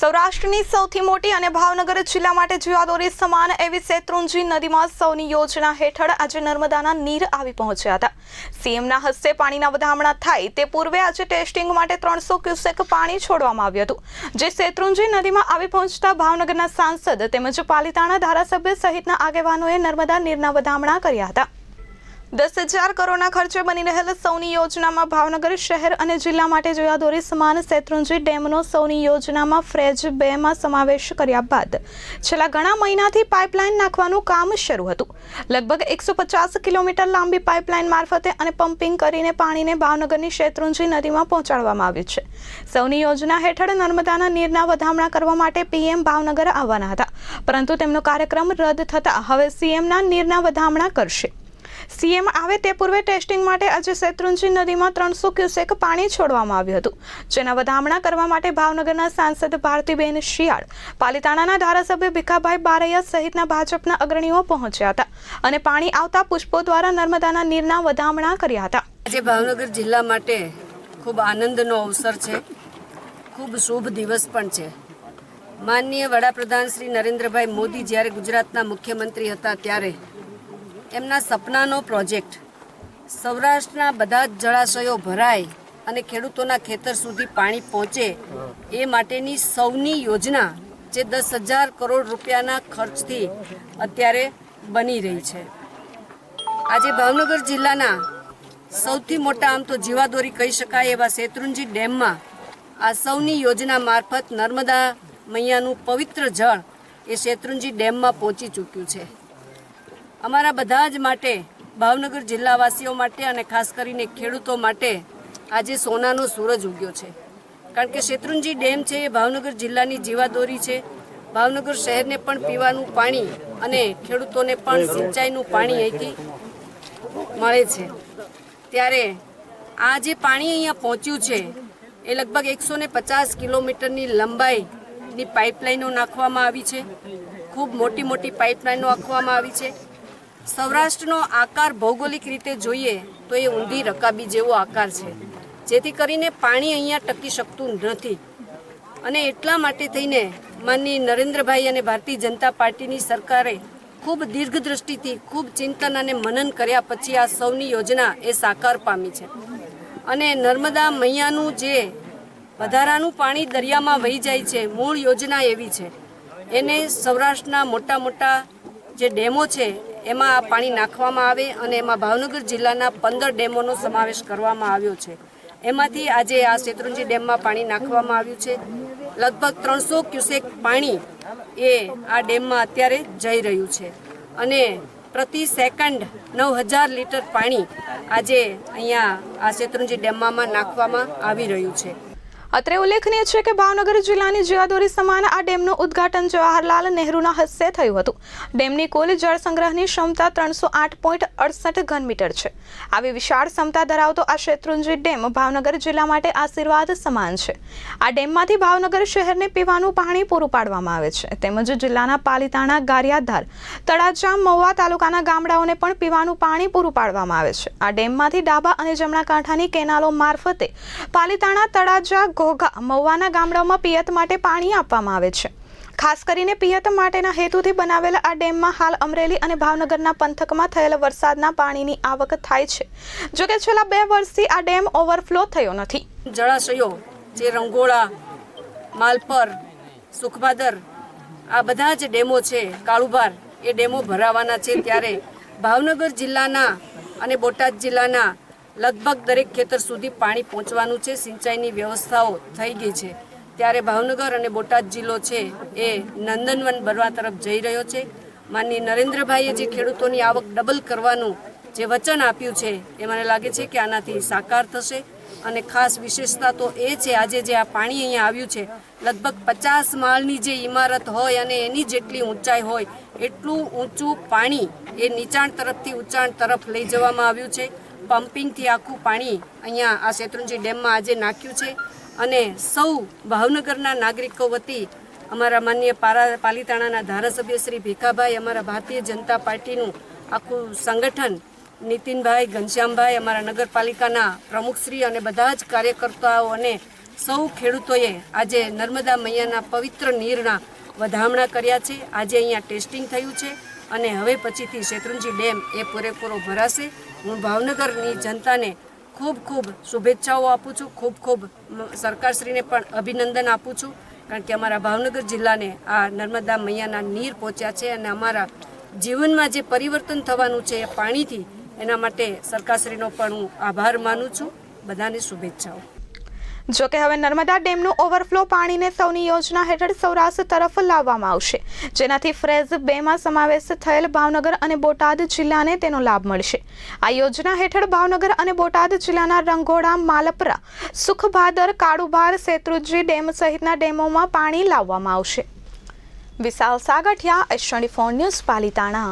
સૌરાષ્ટ્રની સૌથી મોટી અને ભાવનગર જિલ્લા માટે જીવાદોરી સમાન એવી શેત્રુંજી નદીમાં સૌની યોજના હેઠળ આજે નર્મદાના નીર આવી પહોંચ્યા હતા. સીએમના હસ્તે પાણીના વધામણા થાય તે પૂર્વે આજે ટેસ્ટિંગ માટે ત્રણસો ક્યુસેક પાણી છોડવામાં આવ્યું હતું. જે શેત્રુંજી નદીમાં આવી પહોંચતા ભાવનગરના સાંસદ તેમજ પાલિતાણા ધારાસભ્ય સહિતના આગેવાનોએ નર્મદા નીરના વધામણા કર્યા હતા. દસ હજાર કરોડના ખર્ચે બની રહેલ સૌની યોજનામાં ભાવનગર શહેર અને જિલ્લા માટે જોયાદોરી સમાન શેત્રુંજી ડેમનો સૌની યોજનામાં ફ્રેજ બેમાં સમાવેશ કર્યા બાદ છેલ્લા ઘણા મહિનાથી પાઇપલાઇન નાખવાનું કામ શરૂ હતું. લગભગ એકસો પચાસ કિલોમીટર લાંબી પાઇપલાઇન મારફતે અને પમ્પિંગ કરીને પાણીને ભાવનગરની શેત્રુંજી નદીમાં પહોંચાડવામાં આવ્યું છે. સૌની યોજના હેઠળ નર્મદાના નીરના વધામણા કરવા માટે પીએમ ભાવનગર આવવાના હતા. પરંતુ તેમનો કાર્યક્રમ રદ થતાં હવે સીએમના નીરના વધામણા કરશે. સીએમ આવે તે પૂર્વે ટેસ્ટિંગ માટે આજે શેત્રુંજી નદીમાં ત્રણસો ક્યુસેક પાણી છોડવામાં આવ્યું હતું. જેના વધામણા કરવા માટે ભાવનગરના સાંસદ ભારતીબેન શિયાળ, પાલિતાણાના ધારાસભ્ય ભીખાભાઈ બારૈયા સહિતના ભાજપના અગ્રણીઓ પહોંચ્યા હતા અને પાણી આવતા પુષ્પો દ્વારા નર્મદાના નીરના વધામણા કર્યા હતા. આજે ભાવનગર જિલ્લા માટે ખૂબ આનંદનો અવસર છે. ખૂબ શુભ દિવસ પણ છે. માનનીય વડાપ્રધાન શ્રી નરેન્દ્રભાઈ મોદી જ્યારે ગુજરાતના મુખ્યમંત્રી હતા ત્યારે એમના સપનાનો પ્રોજેક્ટ. સૌરાષ્ટ્રના બધા જ જળાશયો ભરાય અને ખેડૂતોના ખેતર સુધી પાણી પહોંચે એ માટેની સૌની યોજના જે દસ હજાર કરોડ રૂપિયાના ખર્ચથી અત્યારે બની રહી છે. આજે ભાવનગર જિલ્લાના સૌથી મોટા, આમ તો જીવાદોરી કહી શકાય એવા શેત્રુંજી ડેમમાં આ સૌની યોજના મારફત નર્મદા મૈયાનું પવિત્ર જળ એ શેત્રુંજી ડેમમાં પહોંચી ચૂક્યું છે. અમારા બધા જ માટે, ભાવનગર જિલ્લાવાસીઓ માટે અને ખાસ કરીને ખેડૂતો માટે આજે સોનાનો સૂરજ ઉગ્યો છે. કારણ કે શેત્રુંજી ડેમ છે એ ભાવનગર જિલ્લાની જીવાદોરી છે. ભાવનગર શહેરને પણ પીવાનું પાણી અને ખેડૂતોને પણ સિંચાઈનું પાણી અહીંથી મળે છે. ત્યારે આ જે પાણી અહીંયા પહોંચ્યું છે, એ લગભગ એકસો ને પચાસ કિલોમીટરની લંબાઈની પાઇપલાઈનો નાખવામાં આવી છે. ખૂબ મોટી મોટી પાઇપલાઇનો નાખવામાં આવી છે. સૌરાષ્ટ્રનો આકાર ભૌગોલિક રીતે જોઈએ તો એ ઊંધી રકાબી જેવો આકાર છે, જેથી કરીને પાણી અહીંયા ટકી શકતું નથી. અને એટલા માટે થઈને માનની નરેન્દ્રભાઈ અને ભારતીય જનતા પાર્ટીની સરકારે ખૂબ દીર્ઘદ્રષ્ટિથી, ખૂબ ચિંતન અને મનન કર્યા પછી આ સૌની યોજના એ સાકાર પામી છે. અને નર્મદા મૈયાનું જે વધારાનું પાણી દરિયામાં વહી જાય છે, મૂળ યોજના એવી છે. એને સૌરાષ્ટ્રના મોટા મોટા જે ડેમો છે એમાં પાણી નાખવામાં આવે અને એમાં ભાવનગર જિલ્લાના પંદર ડેમોનો સમાવેશ કરવામાં આવ્યો છે. એમાંથી આજે આ શેત્રુંજી ડેમમાં પાણી નાખવામાં આવ્યું છે. લગભગ ત્રણસો ક્યુસેક પાણી એ આ ડેમમાં અત્યારે જઈ રહ્યું છે. અને પ્રતિ સેકન્ડ નવ હજાર લીટર પાણી આજે અહીંયા આ શેત્રુંજી ડેમમાં નાખવામાં આવી રહ્યું છે. અત્રે ઉલ્લેખનીય છે કે ભાવનગર જિલ્લાની જીવાદોરી સમાન આ ડેમનું ઉદ્ઘાટન જવાહરલાલ નહેરુના હસ્તે થયું હતું. ડેમની કુલ જળ સંગ્રહની ક્ષમતા ત્રણસો આઠ પોઈન્ટ અડસઠ ઘન મીટર છે. આવી વિશાળ ક્ષમતા ધરાવતો આ શેત્રુંજી ડેમ ભાવનગર જિલ્લા માટે આશીર્વાદ સમાન છે. આ ડેમમાંથી ભાવનગર શહેરને પીવાનું પાણી પૂરું પાડવામાં આવે છે. તેમજ જિલ્લાના પાલિતાણા, ગારિયાધાર, તળાજા, મહુવા તાલુકાના ગામડાઓને પણ પીવાનું પાણી પૂરું પાડવામાં આવે છે. આ ડેમમાંથી ડાબા અને જમણા કાંઠાની કેનાલો મારફતે પાલિતાણા, તળાજા ઘોઘા મહુવાના ગામડાઓમાં પિયત માટે પાણી આપવામાં આવે છે. ખાસ કરીને પિયત માટેના હેતુથી બનાવેલા આ ડેમમાં હાલ અમરેલી અને ભાવનગરના પંથકમાં થયેલા વરસાદના પાણીની આવક થાય છે. જોકે છેલ્લા બે વર્ષથી આ ડેમ ઓવરફ્લો થયો નથી. જળાશયો, જે રંગોળા, માલપર સુખભાદર આ બધા જ ડેમો છે, કાળુભાર, એ ડેમો ભરાવાના છે ત્યારે ભાવનગર જિલ્લાના અને બોટાદ જિલ્લાના લગભગ દરેક ખેતર સુધી પાણી પહોંચવાનું છે, સિંચાઈની વ્યવસ્થાઓ થઈ ગઈ છે. ત્યારે ભાવનગર અને બોટાદ જિલ્લો છે એ નંદનવન બનવા તરફ જઈ રહ્યો છે. માનની નરેન્દ્રભાઈએ જે ખેડૂતોની આવક ડબલ કરવાનું જે વચન આપ્યું છે, એ મને લાગે છે કે આનાથી સાકાર થશે. અને ખાસ વિશેષતા તો એ છે, આજે જે આ પાણી અહીંયા આવ્યું છે, લગભગ પચાસ માળની જે ઇમારત હોય અને એની જેટલી ઊંચાઈ હોય, એટલું ઊંચું પાણી એ નીચાણ તરફથી ઊંચાણ તરફ લઈ જવામાં આવ્યું છે. પમ્પિંગથી આખું પાણી અહીંયા આ શેત્રુંજી ડેમમાં આજે નાખ્યું છે અને સૌ ભાવનગરના નાગરિકો વતી અમારા માન્ય પારા પાલિતાણાના ધારાસભ્ય શ્રી ભીખાભાઈ, અમારા ભારતીય જનતા પાર્ટીનું આખું સંગઠન, નીતિનભાઈ, ઘનશ્યામભાઈ, અમારા નગરપાલિકાના પ્રમુખશ્રી અને બધા જ કાર્યકર્તાઓ અને સૌ ખેડૂતોએ આજે નર્મદા મૈયાના પવિત્ર નીરના વધામણા કર્યા છે. આજે અહીંયા ટેસ્ટિંગ થયું છે અને હવે પછીથી શેત્રુંજી ડેમ એ પૂરેપૂરો ભરાશે. હું ભાવનગરની જનતાને ખૂબ ખૂબ શુભેચ્છાઓ આપું છું. ખૂબ ખૂબ સરકારશ્રીને પણ અભિનંદન આપું છું. કારણ કે અમારા ભાવનગર જિલ્લાને આ નર્મદા મૈયાના નીર પહોંચ્યા છે અને અમારા જીવનમાં જે પરિવર્તન થવાનું છે એ પાણીથી એના માટે સરકારશ્રીનો પણ હું આભાર માનું છું. બધાને શુભેચ્છાઓ. જો કે હવે નર્મદા ડેમનું ઓવરફ્લો પાણીને સૌની યોજના હેઠળ સૌરાષ્ટ્ર તરફ લાવવામાં આવશે. જેનાથી ફ્રેઝ બેમાં સમાવેશ થયેલ ભાવનગર અને બોટાદ જિલ્લાને તેનો લાભ મળશે. આ યોજના હેઠળ ભાવનગર અને બોટાદ જિલ્લાના રંગોળા, માલપરા, સુખભાદર, કાળુભાર, શેત્રુજી ડેમ સહિતના ડેમોમાં પાણી લાવવામાં આવશે. Vishal Sagathiya, S twenty news, Palitana.